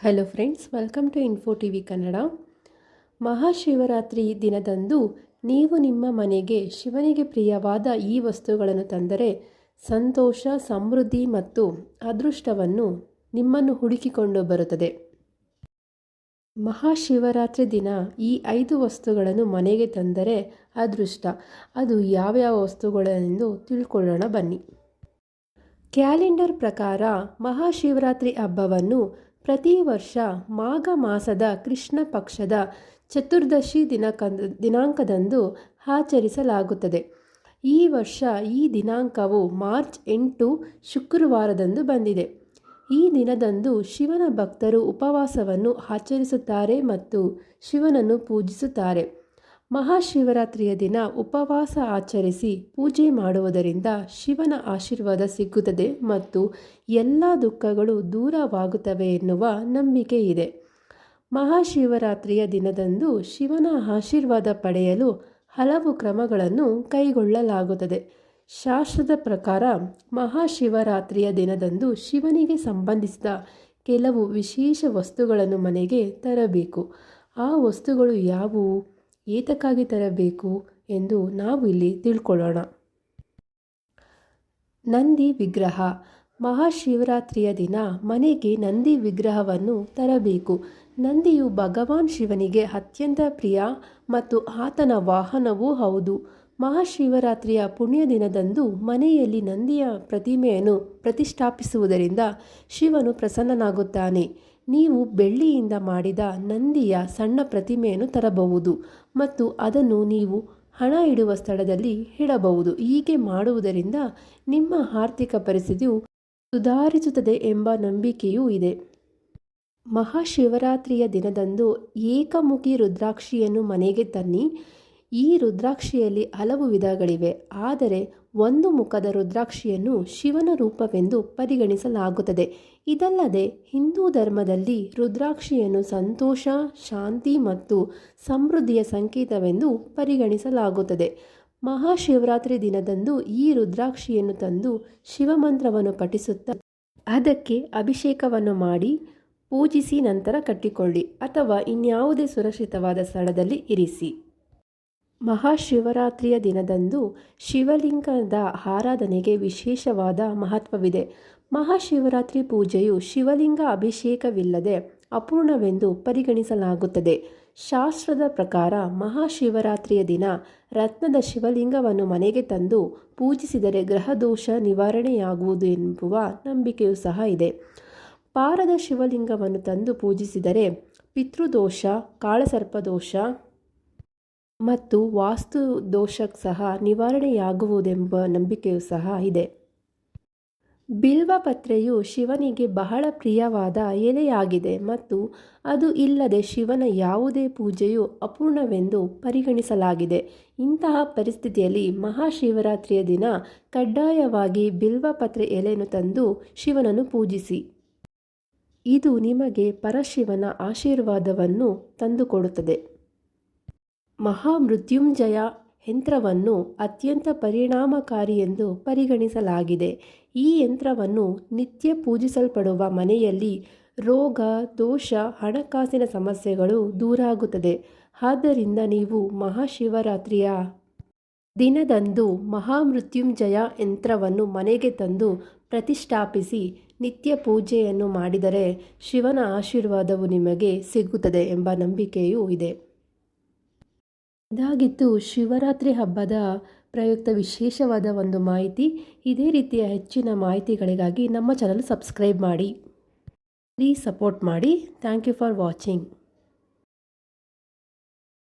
Hello friends welcome to info T V Kannada Mahashivaratri ದಿನದಂದು ನೀವು ನಿಮ್ಮ ಮನೆಗೆ, ಶಿವನಿಗೆ ಪ್ರಿಯವಾದ ಈ ವಸ್ತುಗಳನ್ನು ತಂದರೆ ಸಂತೋಷ, ಸಮೃದ್ಧಿ ಮತ್ತು ಅದೃಷ್ಟವನ್ನು ನಿಮ್ಮನ್ನು ಹುಡುಕಿಕೊಂಡು ಬರುತ್ತದೆ. ಮಹಾಶಿವರಾತ್ರಿ ದಿನ ಈ ಐದು ವಸ್ತುಗಳನ್ನು ಮನೆಗೆ ತಂದರೆ ಅದೃಷ್ಟ. ಅದು ಯಾವ್ಯಾವ ವಸ್ತುಗಳೆಂದು ತಿಳ್ಕೊಳ್ಳೋಣ ಬನ್ನಿ. ಕ್ಯಾಲೆಂಡರ್ ಪ್ರಕಾರ ಮಹಾಶಿವರಾತ್ರಿ ಹಬ್ಬವನ್ನು ಪ್ರತಿ ವರ್ಷ ಮಾಘ ಮಾಸದ ಕೃಷ್ಣ ಪಕ್ಷದ ಚತುರ್ದಶಿ ದಿನಕ ದಿನಾಂಕದಂದು ಆಚರಿಸಲಾಗುತ್ತದೆ. ಈ ವರ್ಷ ಈ ದಿನಾಂಕವು ಮಾರ್ಚ್ ಎಂಟು ಶುಕ್ರವಾರದಂದು ಬಂದಿದೆ. ಈ ದಿನದಂದು ಶಿವನ ಭಕ್ತರು ಉಪವಾಸವನ್ನು ಆಚರಿಸುತ್ತಾರೆ ಮತ್ತು ಶಿವನನ್ನು ಪೂಜಿಸುತ್ತಾರೆ. ಮಹಾಶಿವರಾತ್ರಿಯ ದಿನ ಉಪವಾಸ ಆಚರಿಸಿ ಪೂಜೆ ಮಾಡುವುದರಿಂದ ಶಿವನ ಆಶೀರ್ವಾದ ಸಿಗುತ್ತದೆ ಮತ್ತು ಎಲ್ಲ ದುಃಖಗಳು ದೂರವಾಗುತ್ತವೆ ಎನ್ನುವ ನಂಬಿಕೆ ಇದೆ. ಮಹಾಶಿವರಾತ್ರಿಯ ದಿನದಂದು ಶಿವನ ಆಶೀರ್ವಾದ ಪಡೆಯಲು ಹಲವು ಕ್ರಮಗಳನ್ನು ಕೈಗೊಳ್ಳಲಾಗುತ್ತದೆ. ಶಾಸ್ತ್ರದ ಪ್ರಕಾರ ಮಹಾಶಿವರಾತ್ರಿಯ ದಿನದಂದು ಶಿವನಿಗೆ ಸಂಬಂಧಿಸಿದ ಕೆಲವು ವಿಶೇಷ ವಸ್ತುಗಳನ್ನು ಮನೆಗೆ ತರಬೇಕು. ಆ ವಸ್ತುಗಳು ಯಾವುವು? ಏತಕ್ಕಾಗಿ ತರಬೇಕು ಎಂದು ನಾವು ಇಲ್ಲಿ ತಿಳ್ಕೊಳ್ಳೋಣ. ನಂದಿ ವಿಗ್ರಹ. ಮಹಾಶಿವರಾತ್ರಿಯ ದಿನ ಮನೆಗೆ ನಂದಿ ವಿಗ್ರಹವನ್ನು ತರಬೇಕು. ನಂದಿಯು ಭಗವಾನ್ ಶಿವನಿಗೆ ಅತ್ಯಂತ ಪ್ರಿಯ ಮತ್ತು ಆತನ ವಾಹನವೂ ಹೌದು. ಮಹಾಶಿವರಾತ್ರಿಯ ಪುಣ್ಯ ದಿನದಂದು ಮನೆಯಲ್ಲಿ ನಂದಿಯ ಪ್ರತಿಮೆಯನ್ನು ಪ್ರತಿಷ್ಠಾಪಿಸುವುದರಿಂದ ಶಿವನು ಪ್ರಸನ್ನನಾಗುತ್ತಾನೆ. ನೀವು ಬೆಳ್ಳಿಯಿಂದ ಮಾಡಿದ ನಂದಿಯ ಸಣ್ಣ ಪ್ರತಿಮೆಯನ್ನು ತರಬಹುದು ಮತ್ತು ಅದನ್ನು ನೀವು ಹಣ ಇಡುವ ಸ್ಥಳದಲ್ಲಿ ಇಡಬಹುದು. ಹೀಗೆ ಮಾಡುವುದರಿಂದ ನಿಮ್ಮ ಆರ್ಥಿಕ ಪರಿಸ್ಥಿತಿಯು ಸುಧಾರಿಸುತ್ತದೆ ಎಂಬ ನಂಬಿಕೆಯೂ ಇದೆ. ಮಹಾಶಿವರಾತ್ರಿಯ ದಿನದಂದು ಏಕಮುಖಿ ರುದ್ರಾಕ್ಷಿಯನ್ನು ಮನೆಗೆ ತನ್ನಿ. ಈ ರುದ್ರಾಕ್ಷಿಯಲ್ಲಿ ಹಲವು ವಿಧಗಳಿವೆ. ಆದರೆ ಒಂದು ಮುಖದ ರುದ್ರಾಕ್ಷಿಯನ್ನು ಶಿವನ ರೂಪವೆಂದು ಪರಿಗಣಿಸಲಾಗುತ್ತದೆ. ಇದಲ್ಲದೆ ಹಿಂದೂ ಧರ್ಮದಲ್ಲಿ ರುದ್ರಾಕ್ಷಿಯನ್ನು ಸಂತೋಷ, ಶಾಂತಿ ಮತ್ತು ಸಮೃದ್ಧಿಯ ಸಂಕೇತವೆಂದು ಪರಿಗಣಿಸಲಾಗುತ್ತದೆ. ಮಹಾಶಿವರಾತ್ರಿ ದಿನದಂದು ಈ ರುದ್ರಾಕ್ಷಿಯನ್ನು ತಂದು ಶಿವಮಂತ್ರವನ್ನು ಪಠಿಸುತ್ತಾ ಅದಕ್ಕೆ ಅಭಿಷೇಕವನ್ನು ಮಾಡಿ ಪೂಜಿಸಿ ನಂತರ ಕಟ್ಟಿಕೊಳ್ಳಿ ಅಥವಾ ಇನ್ಯಾವುದೇ ಸುರಕ್ಷಿತವಾದ ಸ್ಥಳದಲ್ಲಿ ಇರಿಸಿ. ಮಹಾಶಿವರಾತ್ರಿಯ ದಿನದಂದು ಶಿವಲಿಂಗದ ಆರಾಧನೆಗೆ ವಿಶೇಷವಾದ ಮಹತ್ವವಿದೆ. ಮಹಾಶಿವರಾತ್ರಿ ಪೂಜೆಯು ಶಿವಲಿಂಗ ಅಭಿಷೇಕವಿಲ್ಲದೆ ಅಪೂರ್ಣವೆಂದು ಪರಿಗಣಿಸಲಾಗುತ್ತದೆ. ಶಾಸ್ತ್ರದ ಪ್ರಕಾರ ಮಹಾಶಿವರಾತ್ರಿಯ ದಿನ ರತ್ನದ ಶಿವಲಿಂಗವನ್ನು ಮನೆಗೆ ತಂದು ಪೂಜಿಸಿದರೆ ಗ್ರಹದೋಷ ನಿವಾರಣೆಯಾಗುವುದು ಎಂಬುವ ನಂಬಿಕೆಯೂ ಸಹ ಇದೆ. ಪಾರದ ಶಿವಲಿಂಗವನ್ನು ತಂದು ಪೂಜಿಸಿದರೆ ಪಿತೃದೋಷ, ಕಾಳಸರ್ಪದೋಷ ಮತ್ತು ವಾಸ್ತು ದೋಷಕ್ಕೆ ಸಹ ನಿವಾರಣೆಯಾಗುವುದೆಂಬ ನಂಬಿಕೆಯೂ ಸಹ ಇದೆ. ಬಿಲ್ವಪತ್ರೆಯು ಶಿವನಿಗೆ ಬಹಳ ಪ್ರಿಯವಾದ ಎಲೆಯಾಗಿದೆ ಮತ್ತು ಅದು ಇಲ್ಲದೆ ಶಿವನ ಯಾವುದೇ ಪೂಜೆಯು ಅಪೂರ್ಣವೆಂದು ಪರಿಗಣಿಸಲಾಗಿದೆ. ಇಂತಹ ಪರಿಸ್ಥಿತಿಯಲ್ಲಿ ಮಹಾಶಿವರಾತ್ರಿಯ ದಿನ ಕಡ್ಡಾಯವಾಗಿ ಬಿಲ್ವಪತ್ರೆ ಎಲೆಯನ್ನು ತಂದು ಶಿವನನ್ನು ಪೂಜಿಸಿ. ಇದು ನಿಮಗೆ ಪರಶಿವನ ಆಶೀರ್ವಾದವನ್ನು ತಂದುಕೊಡುತ್ತದೆ. ಮಹಾಮೃತ್ಯುಂಜಯ ಯಂತ್ರವನ್ನು ಅತ್ಯಂತ ಪರಿಣಾಮಕಾರಿ ಎಂದು ಪರಿಗಣಿಸಲಾಗಿದೆ. ಈ ಯಂತ್ರವನ್ನು ನಿತ್ಯ ಪೂಜಿಸಲ್ಪಡುವ ಮನೆಯಲ್ಲಿ ರೋಗ, ದೋಷ, ಹಣಕಾಸಿನ ಸಮಸ್ಯೆಗಳು ದೂರಾಗುತ್ತದೆ. ಆದ್ದರಿಂದ ನೀವು ಮಹಾಶಿವರಾತ್ರಿಯ ದಿನದಂದು ಮಹಾಮೃತ್ಯುಂಜಯ ಯಂತ್ರವನ್ನು ಮನೆಗೆ ತಂದು ಪ್ರತಿಷ್ಠಾಪಿಸಿ ನಿತ್ಯ ಪೂಜೆಯನ್ನು ಮಾಡಿದರೆ ಶಿವನ ಆಶೀರ್ವಾದವು ನಿಮಗೆ ಸಿಗುತ್ತದೆ ಎಂಬ ನಂಬಿಕೆಯೂ ಇದೆ. ಇದಾಗಿತ್ತು ಶಿವರಾತ್ರಿ ಹಬ್ಬದ ಪ್ರಯುಕ್ತ ವಿಶೇಷವಾದ ಒಂದು ಮಾಹಿತಿ. ಇದೇ ರೀತಿಯ ಹೆಚ್ಚಿನ ಮಾಹಿತಿಗಳಿಗಾಗಿ ನಮ್ಮ ಚಾನಲ್ ಸಬ್ಸ್ಕ್ರೈಬ್ ಮಾಡಿ. ಪ್ಲೀಸ್ ಸಪೋರ್ಟ್ ಮಾಡಿ. Thank you for watching